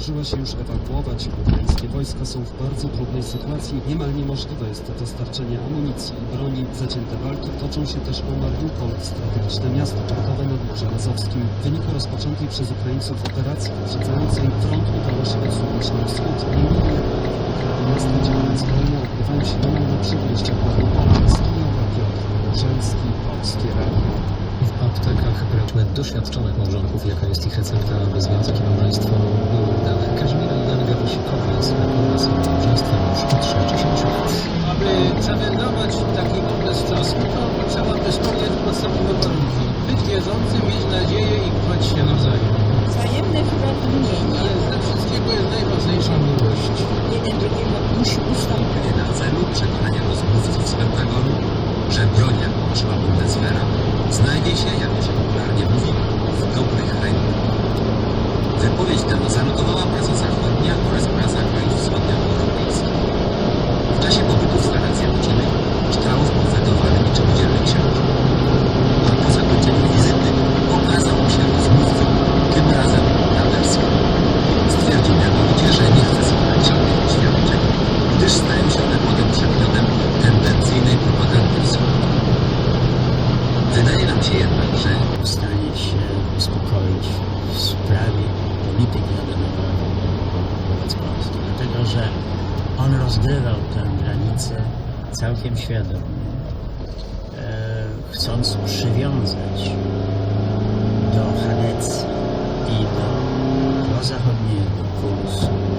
zdążyła się już ewakuować. Ukraińskie wojska są w bardzo trudnej sytuacji. Niemal niemożliwe jest dostarczenie amunicji i broni. Zacięte walki toczą się też o Mariupol, strategiczne miasto portowe nad Morzem Azowskim. W wyniku rozpoczętej przez Ukraińców operacji poprzedzającej front udało się odsunąć na brakuje doświadczonych małżonków. Jaka jest ich recepta, aby związek i małżeństwo były udane? Kazimira i Jan Gawrysikowie sprawdzone są małżeństwem już od 60 lat. Aby przewędrować taki okres czasu, to trzeba by spełniać podstawowe warunki. Być wierzącym, mieć nadzieję i kochać się nawzajem. Wzajemne zrozumienie. Ale ze wszystkiego jest najważniejsza miłość. Jeden drugiego musi ustąpić. na celu przekonania rozmówców z Pentagonu, że broń, jaką Bundeswehra, znajdzie się, jak 絶好でした。przestywał tę granicę całkiem świadomie, e, chcąc przywiązać do Hanecji i do prozachodniego kursu.